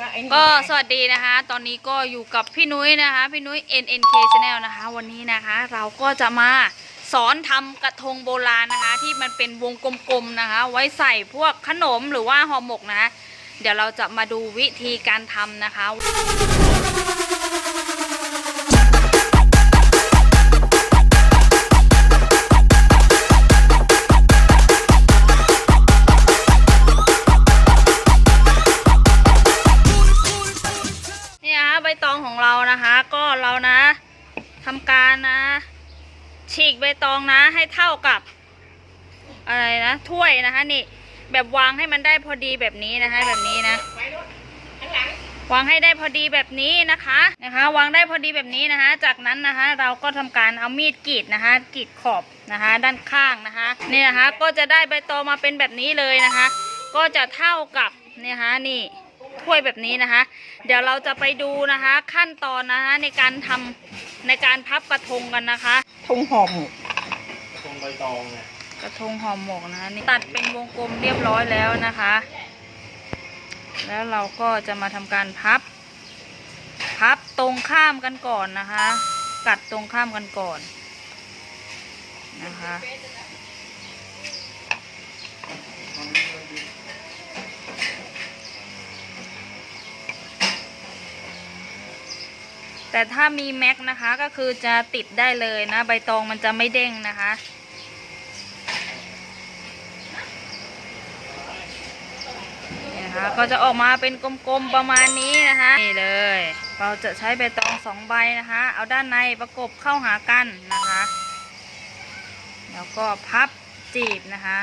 ก็ไอ้นี่ก็ไงสวัสดีนะคะ ตอนนี้ก็อยู่กับพี่นุ้ยนะคะ พี่นุ้ย NNK Channel นะคะ วันนี้นะคะ เราก็จะมาสอนทำกระทงโบราณนะคะ ที่มันเป็นวงกลมๆนะคะ ไว้ใส่พวกขนมหรือว่าห่อหมกนะคะ เดี๋ยวเราจะมาดูวิธีการทำนะคะำการนะ ฉีกใบตองนะให้เท่ากับ อะไรนะถ้วยนะคะนี่ แบบวางให้มันได้พอดีแบบนี้นะคะ แบบนี้นะ วางให้ได้พอดีแบบนี้นะคะนะคะ วางได้พอดีแบบนี้นะคะ จากนั้นนะคะ เราก็ทำการเอามีดกรีดนะคะกรีดขอบนะคะ ด้านข้างนะคะนี่นะคะ ก็จะได้ใบตองมาเป็นแบบนี้เลยนะคะ ก็จะเท่ากับเนี่ยนะคะนี่ ถ้วยแบบนี้นะคะ เดี๋ยวเราจะไปดูนะคะ ขั้นตอนนะคะในการทำในการพับกระทงกันนะคะทุ่งหอมตรงใบตองเนี่ยกระทงห่อหมกนะคะนี่ตัดเป็นวงกลมเรียบร้อยแล้วนะคะ แล้วเราก็จะมาทำการพับ พับตรงข้ามกันก่อนนะคะ กัดตรงข้ามกันก่อนนะคะ แต่ถ้ามีแม็กนะคะก็คือจะติดได้เลยนะ ใบตองมันจะไม่เด้งนะคะ นี่นะคะก็จะออกมาเป็นกลมๆประมาณนี้นะคะ นี่เลย เราจะใช้ใบตองสองใบนะคะ เอาด้านในประกบเข้าหากันนะคะ แล้วก็พับจีบนะคะ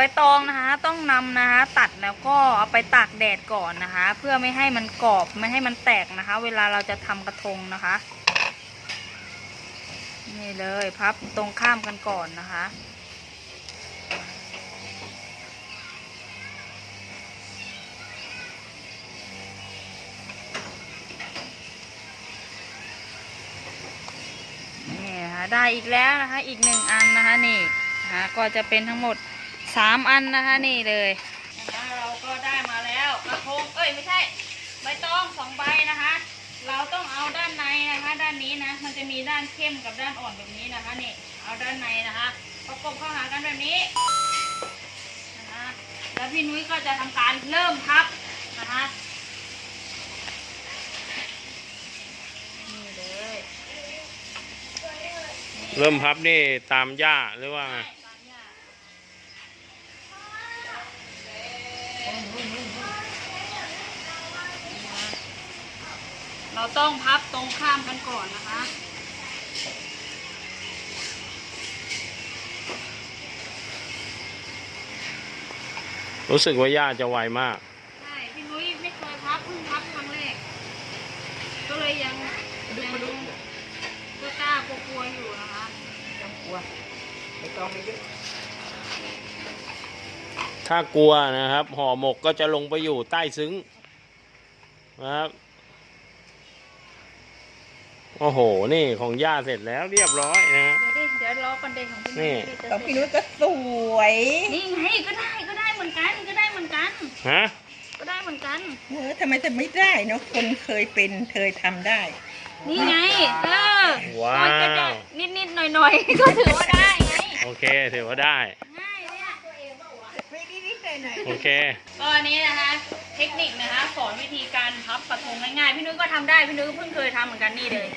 ใบตองนะคะ ต้องนำนะคะ ตัดแล้วก็เอาไปตากแดดก่อนนะคะ เพื่อไม่ให้มันกรอบไม่ให้มันแตกนะคะ เวลาเราจะทำกระทงนะคะ นี่เลยพับตรงข้ามกันก่อนนะคะนี่นะคะได้อีกแล้วนะคะ อีกหนึ่งอันนะคะนี่นะคะก็จะเป็นทั้งหมด สามอันนะคะนี่เลยนะคะเราก็ได้มาแล้วกระทงเอ้ยไม่ใช่ใบตองสองใบนะคะ เราต้องเอาด้านในนะคะ ด้านนี้นะ มันจะมีด้านเข้มกับด้านอ่อนแบบนี้นะคะนี่เอาด้านในนะคะ ประกบเข้าหากันแบบนี้นะคะแล้วพี่นุ้ยก็จะทำการเริ่มพับนะคะนี่เลยเริ่มพับนี่ตามหญ้าหรือว่าไง เราต้องพับตรงข้ามกันก่อนนะคะรู้สึกว่าหญ้าจะไวมาก ใช่ พี่นุ้ยไม่เคยพับเพิ่งพับครั้งแรก ก็เลยยังยังก็กล้ากลัวๆอยู่นะคะต้องกลัวใบตองไม่เยอะ ถ้ากลัวนะครับ ห่อหมกก็จะลงไปอยู่ใต้ซึ้งนะครับโอ้โห นี่ของย่าเสร็จแล้วเรียบร้อยนะฮะ เดี๋ยวดิเดี๋ยวรอกันเดงของพี่นี่ นุ้ยจะต้องเสพี่ร็จนุ้ยก็สวยนี่ไงก็ได้ก็ได้เหมือนกันก็ได้เหมือนกัน ฮะ ก็ได้เหมือนกัน เออทำไมจะไม่ได้เนาะคนเคยเป็นเคยทำได้ นี่ไงเออว้ามันก็จะวนิดๆหน่อยๆ ก็ถือว่าได้ไง โอเคถือว่าได้ ง่ายเลยอะ ไม่นิดๆ หน่อยโอเคก็อันนี้นะคะ เทคนิคนะคะสอนวิธีการพับกระทงง่ายๆพี่นุ้ยก็ทำได้พี่นุ้ยก็เพิ่งเคยทำเหมือนกันนี่เลย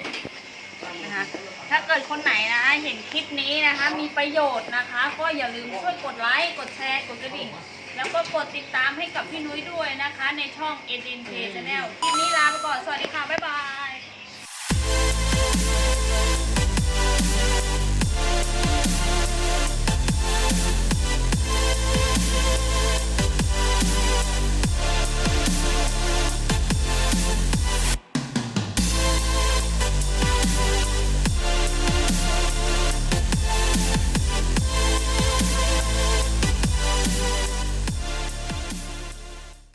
นะคะถ้าเกิดคนไหนนะคะเห็นคลิปนี้นะคะ มีประโยชน์นะคะ ก็อย่าลืมช่วยกดไลค์กดแชร์กดกระดิ่งแล้วก็กดติดตามให้กับพี่นุ้ยด้วยนะคะ ในช่อง n n k Channel คลิปนี้ลาไปก่อนสวัสดีค่ะบ๊ายบาย